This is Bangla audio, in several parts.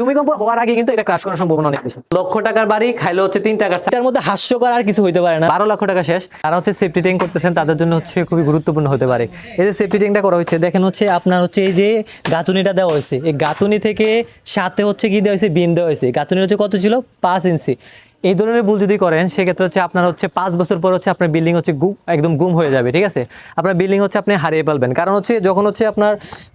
ভূমিকম্প হওয়ার আগে কিন্তু এটা ক্রাশ করার সম্ভাবনা অনেক বেশি। লক্ষ টাকার বাড়ি খাইলে হচ্ছে তিন টাকার। এটার মধ্যে হাস্যকর আর কিছু হইতে পারে না। বারো লক্ষ টাকা শেষ। তারা হচ্ছে সেফটি ট্যাঙ্ক করতেছেন। তাদের জন্য হচ্ছে খুবই গুরুত্বপূর্ণ হতে পারে। এই যে সেফটি ট্যাঙ্কটা করা হচ্ছে দেখেন হচ্ছে আপনার হচ্ছে এই যে গাঁথুনিটা দেওয়া হয়েছে। এই গাঁথুনি থেকে সাথে হচ্ছে কি দেওয়া হয়েছে? বিম দেওয়া হয়েছে। গাঁথুনি হচ্ছে কত ছিল? পাঁচ ইঞ্চি এই ধরনের ভুল যদি করেন, সেক্ষেত্রে হচ্ছে আপনার হচ্ছে পাঁচ বছর পর হচ্ছে আপনার বিল্ডিং হচ্ছে গুম একদম গুম হয়ে যাবে, ঠিক আছে? আপনার বিল্ডিং হচ্ছে আপনি হারিয়ে ফেলবেন। কারণ হচ্ছে যখন হচ্ছে আপনার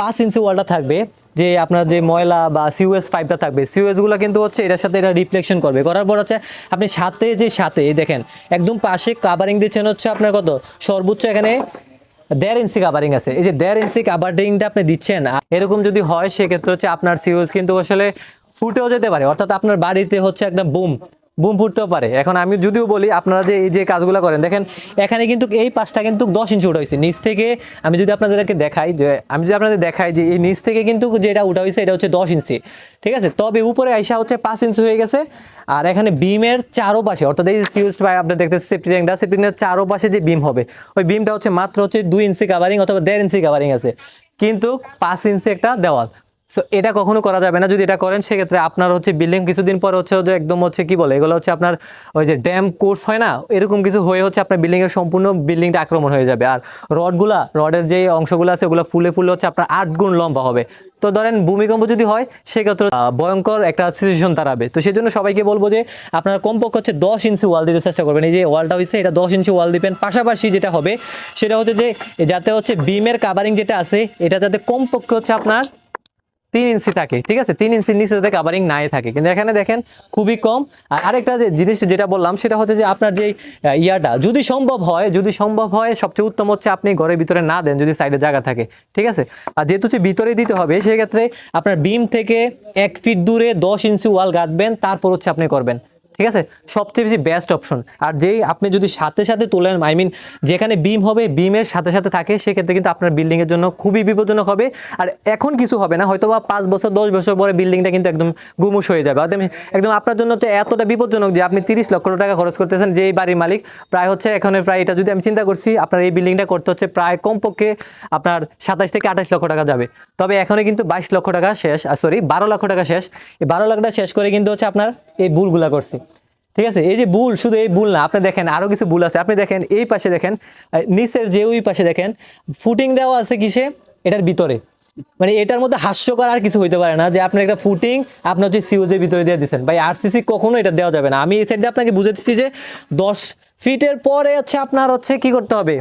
পাঁচ ইঞ্চি ওয়ালটা থাকবে, যে আপনার যে ময়লা বা সিউএস পাইপটা থাকবে সিউএসগুলো কিন্তু হচ্ছে এটার সাথে এটা রিফ্লেকশন করবে। করার পর হচ্ছে আপনি সাথে যে সাথে দেখেন, একদম পাশে কাভারিং দিচ্ছেন হচ্ছে আপনার কত? সর্বোচ্চ এখানে দেড় ইঞ্চি কাভারিং আছে। এই যে দেড় ইঞ্চি কাভারিংটা আপনি দিচ্ছেন এরকম যদি হয়, সেক্ষেত্রে হচ্ছে আপনার সিউএস কিন্তু আসলে ফুটেও যেতে পারে। অর্থাৎ আপনার বাড়িতে হচ্ছে একটা বুম বুম ফুটতেও পারে। এখন আমি যদিও বলি, আপনারা যে এই যে কাজগুলো করেন, দেখেন, এখানে কিন্তু এই পাশটা কিন্তু দশ ইঞ্চি উঠা হয়েছে। নিচ থেকে আমি যদি আপনাদেরকে দেখাই যে, আমি যদি আপনাদের দেখাই যে, এই নিচ থেকে কিন্তু যেটা উঠা হয়েছে, এটা হচ্ছে দশ ইঞ্চি ঠিক আছে? তবে উপরে আইসা হচ্ছে পাঁচ ইঞ্চি হয়ে গেছে। আর এখানে বিমের চারো পাশে অর্থাৎ এই ফিউজ পাই আপনি দেখতেছেন সেফটি ট্যাঙ্কটা সেফটি ট্যাঙ্কের চারো পাশে যে বিম হবে, ওই বিমটা হচ্ছে মাত্র হচ্ছে দুই ইঞ্চি কাভারিং অথবা দেড় ইঞ্চি কাভারিং আছে। কিন্তু পাঁচ ইঞ্চি একটা দেওয়াল। সো এটা কখনো করা যাবে না। যদি এটা করেন, সেক্ষেত্রে আপনার হচ্ছে বিল্ডিং কিছুদিন পরে হচ্ছে যে একদম হচ্ছে কি বলে, এগুলো হচ্ছে আপনার ওই যে ড্যাম কোর্স হয় না, এরকম কিছু হয়ে হচ্ছে আপনার বিল্ডিং এর সম্পূর্ণ বিল্ডিংটা আক্রমণ হয়ে যাবে। আর রডগুলা, রডের যে অংশগুলো আছে, ওগুলো ফুলে ফুলে হচ্ছে আপনার আট গুণ লম্বা হবে। তো ধরেন ভূমিকম্প যদি হয়, সেক্ষেত্রে ভয়ঙ্কর একটা সিচুয়েশন দাঁড়াবে। তো সেই জন্য সবাইকে বলব যে, আপনারা কমপক্ষে হচ্ছে দশ ইঞ্চি ওয়াল দিতে চেষ্টা করবেন। এই যে ওয়ালটা হয়েছে এটা দশ ইঞ্চি ওয়াল দিবেন। পাশাপাশি যেটা হবে, সেটা হচ্ছে যে, যাতে হচ্ছে বিমের কাভারিং যেটা আছে, এটা যাতে কমপক্ষে হচ্ছে আপনার তিন ইঞ্চি থাকে, ঠিক আছে? তিন ইঞ্চির নিচে যাতে কাভারিং নাই থাকে। কিন্তু এখানে দেখেন, খুবই কম। আর আরেকটা যে জিনিস যেটা বললাম, সেটা হচ্ছে যে আপনার যে ইয়াটা, যদি সম্ভব হয়, যদি সম্ভব হয়, সবচেয়ে উত্তম হচ্ছে আপনি ঘরের ভিতরে না দেন, যদি সাইডে জায়গা থাকে, ঠিক আছে? আর যেহেতু হচ্ছে ভিতরে দিতে হবে, সেক্ষেত্রে আপনার বিম থেকে এক ফিট দূরে দশ ইঞ্চি ওয়াল গাঁথবেন, তারপর হচ্ছে আপনি করবেন। ঠিক আছে? সবচেয়ে বেশি বেস্ট অপশন আর যেই আপনি যদি সাথে সাথে তোলেন আই মিন যেখানে বিম হবে বিমের সাথে সাথে থাকে, সেক্ষেত্রে কিন্তু আপনার বিল্ডিংয়ের জন্য খুবই বিপজ্জনক হবে। আর এখন কিছু হবে না হয়তো বা পাঁচ বছর, দশ বছর পরে বিল্ডিংটা কিন্তু একদম গুমুস হয়ে যাবে। একদম একদম আপনার জন্য তো এতটা বিপজ্জনক যে আপনি তিরিশ লক্ষ টাকা খরচ করতেছেন, যেই বাড়ির মালিক। প্রায় হচ্ছে এখন প্রায়, এটা যদি আমি চিন্তা করছি, আপনার এই বিল্ডিংটা করতে হচ্ছে প্রায় কমপক্ষে আপনার সাতাশ থেকে আঠাশ লক্ষ টাকা যাবে। তবে এখনই কিন্তু বাইশ লক্ষ টাকা শেষ সরি বারো লক্ষ টাকা শেষ। এই বারো লাখ টাকা শেষ করে কিন্তু হচ্ছে আপনার এই ভুলগুলা করছি। ঠিক আছে? এই যে বুল, শুধু এই বুল না, আপনি দেখেন আরও কিছু বুল আছে। আপনি দেখেন এই পাশে দেখেন নিচের যে ওই পাশে দেখেন, ফুটিং দেওয়া আছে কিসে? এটার ভিতরে। মানে এটার মধ্যে হাস্যকর আর কিছু হইতে পারে না যে আপনি একটা ফুটিং আপনি হচ্ছে সিউজের ভিতরে দিয়ে দিচ্ছেন ভাই আরসিসি কখনো এটা দেওয়া যাবে না। আমি এই সাইডে আপনাকে বুঝাচ্ছি যে দশ ফিটের পরে হচ্ছে আপনার হচ্ছে কি করতে হবে?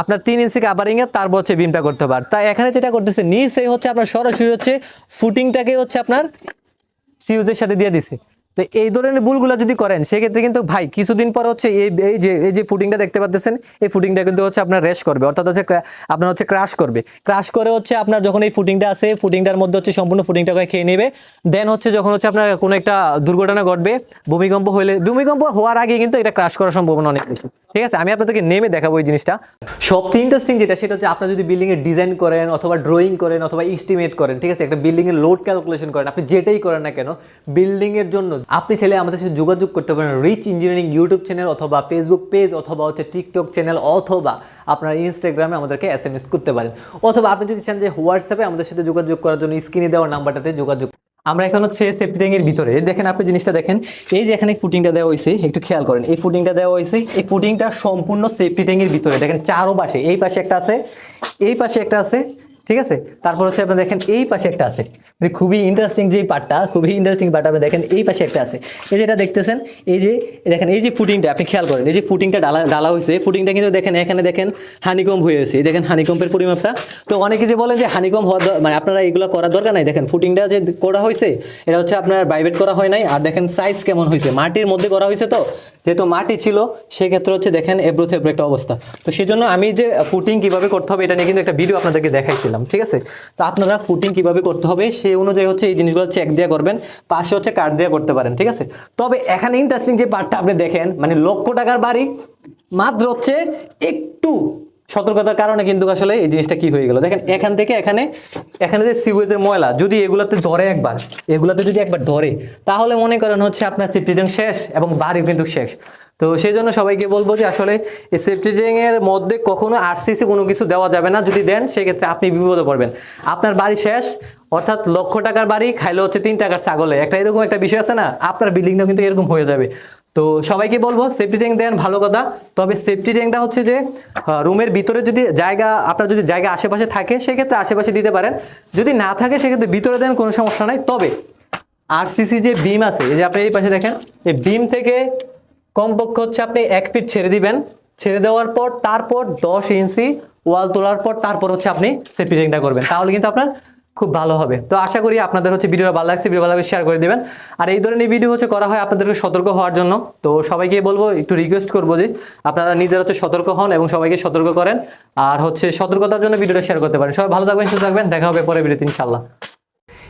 আপনার তিন ইঞ্চি কাভারিং এর, তারপর হচ্ছে বিমটা করতে আর তাই এখানে যেটা করতেছে, নিচে হচ্ছে আপনার সরাসরি হচ্ছে ফুটিংটাকে হচ্ছে আপনার সিউজের সাথে দিয়ে দিছে। তো এই ধরনের ভুলগুলো যদি করেন, সেক্ষেত্রে কিন্তু ভাই কিছুদিন পর হচ্ছে এই এই যে এই যে ফুডিংটা দেখতে পাচ্ছেন এই ফুডিংটা কিন্তু হচ্ছে আপনার রেস্ট করবে, অর্থাৎ হচ্ছে আপনার হচ্ছে ক্রাশ করবে। ক্রাশ করে হচ্ছে আপনার যখন এই ফুডিংটা আছে ফুডিংটার মধ্যে হচ্ছে সম্পূর্ণ ফুডিংটাকে খেয়ে নেবে। দেন হচ্ছে যখন হচ্ছে আপনার কোনো একটা দুর্ঘটনা ঘটবে, ভূমিকম্প হলে ভূমিকম্প হওয়ার আগে কিন্তু এটা ক্রাশ করার সম্ভাবনা অনেক বেশি। ঠিক আছে? আমি আপনাদেরকে নেমে দেখাবো এই জিনিসটা। সবচেয়ে ইন্টারেস্টিং যেটা, সেটা হচ্ছে আপনার যদি বিল্ডিং এর ডিজাইন করেন অথবা ড্রয়িং করেন অথবা এস্টিমেট করেন, ঠিক আছে? একটা বিল্ডিং এর লোড ক্যালকুলেশন করেন, আপনি যেটাই করেন না কেন বিল্ডিং এর জন্য আপনি ছেলে আমাদের সাথে যোগাযোগ করতে পারেন রিচ ইঞ্জিনিয়ারিং ইউটিউব চ্যানেল অথবা ফেসবুক পেজ অথবা হচ্ছে টিকটক চ্যানেল অথবা আপনার ইনস্টাগ্রামে আমাদেরকে এস করতে পারেন। অথবা আপনি যদি চান যে হোয়াটসঅ্যাপে আমাদের সাথে যোগাযোগ করার জন্য স্ক্রিনে দেওয়া নাম্বারটাতে যোগাযোগ আমরা এখন হচ্ছে সেফটি এর ভিতরে, দেখেন আপনি জিনিসটা দেখেন, এই যে এখানে ফুটিংটা দেওয়া হয়েছে একটু খেয়াল করেন, এই ফুটিংটা দেওয়া হয়েছে এই ফুটিংটা সম্পূর্ণ সেফটি এর ভিতরে, দেখেন চারো পাশে এই পাশে একটা আছে, এই পাশে একটা আছে ঠিক আছে? তারপর হচ্ছে আপনি দেখেন এই পাশে একটা আছে। মানে খুবই ইন্টারেস্টিং যে পার্টটা খুবই ইন্টারেস্টিং পার্ট আপনি দেখেন এই পাশে একটা আছে। এই যেটা দেখতেছেন, এই যে, দেখেন এই যে ফুটিংটা আপনি খেয়াল করেন, এই যে ফুটিংটা ডালা ডালা হয়েছে ফুটিংটা কিন্তু দেখেন, এখানে দেখেন হানিকম্প হয়ে গেছে। এই দেখেন হানিকম্পের পরিমাপটা। তো অনেকে যে বলেন যে হানিকম হওয়া মানে আপনারা এগুলো করার দরকার নাই। দেখেন ফুটিংটা যে করা হয়েছে এটা হচ্ছে আপনার বাইবেট করা হয় নাই। আর দেখেন সাইজ কেমন হয়েছে মাটির মধ্যে করা হয়েছে তো, যেহেতু মাটি ছিল, সেক্ষেত্রে হচ্ছে দেখেন এব্রো একটা অবস্থা। তো সেই জন্য আমি যে ফুটিং কীভাবে করতে হবে, এটা নিয়ে কিন্তু একটা ভিডিও আপনাদেরকে দেখাইছিলাম। ঠিক আছে? তো আপনারা ফুটিং কীভাবে করতে হবে সেই অনুযায়ী হচ্ছে এই জিনিসগুলো চেক দিয়ে করবেন, পাশে হচ্ছে কার্ড দিয়ে করতে পারেন, ঠিক আছে? তবে এখানে ইন্টারেস্টিং যে পার্টটা আপনি দেখেন মানে লক্ষ টাকার বাড়ি, মাত্র হচ্ছে একটু সতর্কতার কারণে কিন্তু আসলে এই জিনিসটা কি হয়ে গেল। দেখেন, এখান থেকে এখানে এখানে যে সিউয়েজের ময়লা, যদি এগুলাতে ধরে একবার, এগুলাতে যদি একবার ধরে, তাহলে মনে করেন হচ্ছে আপনার চিপটিং শেষ এবং বাড়ি কিন্তু শেষ। তো সেই জন্য সবাইকে বলব যে আসলে সেফটি এর মধ্যে কখনো আরসিসি কোনো কিছু দেওয়া যাবে না। যদি দেন, সেক্ষেত্রে আপনি বিপদে পড়বেন। আপনার বাড়ি শেষ, অর্থাৎ লক্ষ টাকার বাড়ি, খাইলে হচ্ছে তিন টাকার ছাগলে। একটা এরকম একটা বিষয় আছে না? আপনার বিল্ডিংটা কিন্তু এরকম হয়ে যাবে। তো সবাইকে বলব সেফটি ট্যাঙ্ক দেন, ভালো কথা। তবে সেফটি ট্যাঙ্কটা হচ্ছে যে রুমের ভিতরে যদি জায়গা, আপনার যদি জায়গা আশেপাশে থাকে, সেক্ষেত্রে আশেপাশে দিতে পারেন। যদি না থাকে, সেক্ষেত্রে ভিতরে দেন, কোনো সমস্যা নাই। তবে আরসিসি যে বিম আছে, এই যে আপনি এই পাশে দেখেন, এই বিম থেকে কমপক্ষে হচ্ছে আপনি এক ফিট ছেড়ে দিবেন। ছেড়ে দেওয়ার পর, তারপর দশ ইঞ্চি ওয়াল তোলার পর, তারপর হচ্ছে আপনি সেফটি ট্যাঙ্কটা করবেন। তাহলে কিন্তু আপনার খুব ভালো হবে। তো আশা করি আপনাদের হচ্ছে ভিডিওটা ভালো লাগছে ভিডিও ভালো শেয়ার করে দিবেন। আর এই ধরনের ভিডিও হচ্ছে করা হয় আপনাদেরকে সতর্ক হওয়ার জন্য। তো সবাইকে বলব, একটু রিকোয়েস্ট করব যে আপনারা নিজেরা হচ্ছে সতর্ক হন এবং সবাইকে সতর্ক করেন। আর হচ্ছে সতর্কতার জন্য ভিডিওটা শেয়ার করতে পারেন। সবাই ভালো থাকবেন, সুস্থ থাকবেন। দেখা হবে পরে ভিডিওতে ইনশাল্লাহ